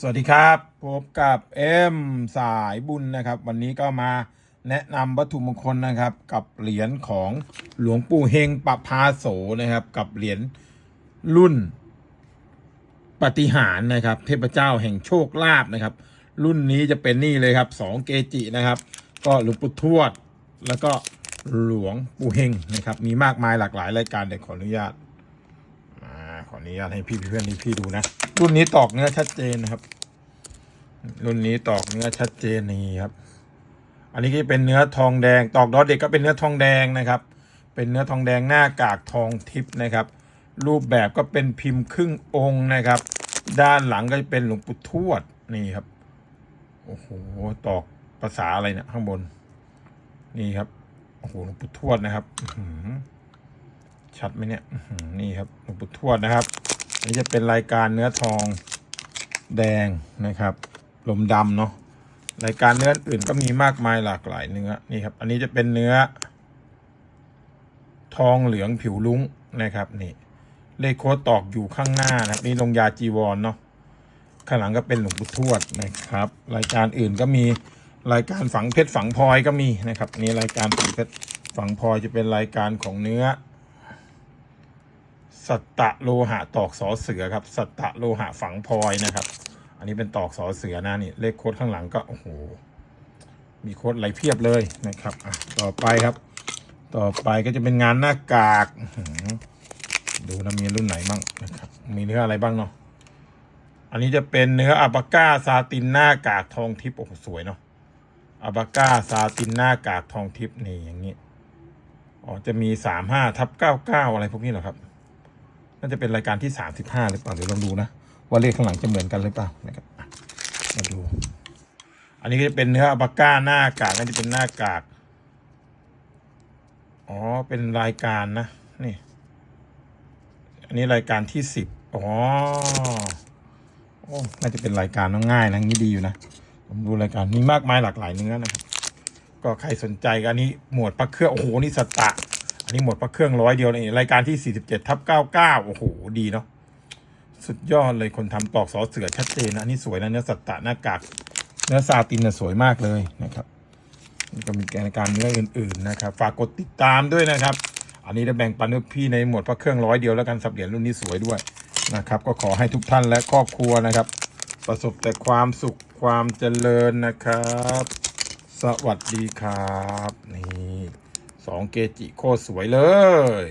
สวัสดีครับพบกับเอ็มสายบุญนะครับ วันนี้ก็มาแนะนำวัตถุมงคลนะครับ กับเหรียญของหลวงปู่เฮงปะพาโสนะครับ กับเหรียญรุ่นปฏิหารนะครับ เทพเจ้าแห่งโชคลาภนะครับ รุ่นนี้จะเป็นนี่เลยครับสองเกจินะครับ ก็หลวงปู่ทวด แล้วก็หลวงปู่เฮงนะครับ มีมากมายหลากหลายรายการเดี๋ยวขออนุญาต นุญาตให้พี่เพื่อนนี่พี่ดูนะ รุ่นนี้ตอกเนื้อชัดเจนนะครับ รุ่นนี้ตอกเนื้อชัดเจนนี่ครับ อันนี้ก็เป็นเนื้อทองแดง ตอกดอเด็กก็เป็นเนื้อทองแดงนะครับ เป็นเนื้อทองแดงหน้ากากทองทิพย์นะครับ รูปแบบก็เป็นพิมพ์ครึ่งองค์นะครับ ด้านหลังก็จะเป็นหลวงปู่ทวดนี่ครับโอ้โหตอกภาษาอะไรเนี่ยข้างบน นี่ครับโอ้โหหลวงปู่ทวดนะครับอื ชัดไหมเนี่ยนี่ครับหลวงปู่ทวดนะครับ อันนี้จะเป็นรายการเนื้อทองแดงนะครับ ลมดำเนาะรายการเนื้ออื่นก็มีมากมายหลากหลายเนื้อนี่ครับ อันนี้จะเป็นเนื้อ ทองเหลืองผิวลุ้งนะครับนี่เลขโค้ดตอกอยู่ข้างหน้านะครับนี่ลงยาจีวรเนาะข้างหลังก็เป็นหลวงปู่ทวดนะครับ รายการอื่นก็มีรายการฝังเพชรฝังพลอยก็มีนะครับนี่รายการฝังเพชรฝังพลอยจะเป็นรายการของเนื้อ สัตตะโลหะตอกสอเสือครับ สัตตะโลหะฝังพลอยนะครับ อันนี้เป็นตอกสอเสือนะนี่ เลขโค้ดข้างหลังก็โอ้โห มีโค้ดไหลเพียบเลยนะครับอะต่อไปครับ ต่อไปก็จะเป็นงานหน้ากาก ดูนะมีรุ่นไหนบ้างนะครับ มีเนื้ออะไรบ้างเนาะ อันนี้จะเป็นเนื้ออัปาก้าซาตินหน้ากากทองทิพย์โอ้โหสวยเนาะอัปาก้าซาตินหน้ากากทองทิพย์นี่อย่างนี้ อ๋อจะมีสามห้าทับเก้าเก้าอะไรพวกนี้เหรอครับ น่าจะเป็นรายการที่สามสิบห้าหรือเปล่าเดี๋ยวลองดูนะ ว่าเลขข้างหลังจะเหมือนกันหรือเปล่านะครับมาดู อันนี้ก็จะเป็นเนื้ออัปาก้าหน้ากากน่าจะเป็นหน้ากากอ๋อเป็นรายการนะนี่ อันนี้รายการที่สิบอ๋อโอ้น่าจะเป็นรายการน้องง่ายนะงี้ดีอยู่นะผมดูรายการมีมากมายหลากหลายเนื้อนะครับ ก็ใครสนใจกันนี้หมวดพระเครื่องโอ้โหนี่สตะ นนี้หมดพระเครื่องร้อยเดียวนี่รายการที่ 47ทับ99 โอ้โห ดีเนาะสุดยอดเลยคนทำตอกสอเสือชัดเจนนะอันนี้สวยนะเนื้อสัตตะหน้ากากเนื้อซาตินน่ะสวยมากเลยนะครับก็มีรายการเนื้ออื่นๆนะครับ ฝากกดติดตามด้วยนะครับ อันนี้จะแบ่งปันให้พี่ในหมวดพระเครื่องร้อยเดียวแล้วกันสับเหรียญรุ่นนี้สวยด้วยนะครับ ก็ขอให้ทุกท่านและครอบครัวนะครับ ประสบแต่ความสุขความเจริญนะครับ สวัสดีครับนี่ สองเกจิโคตรสวยเลย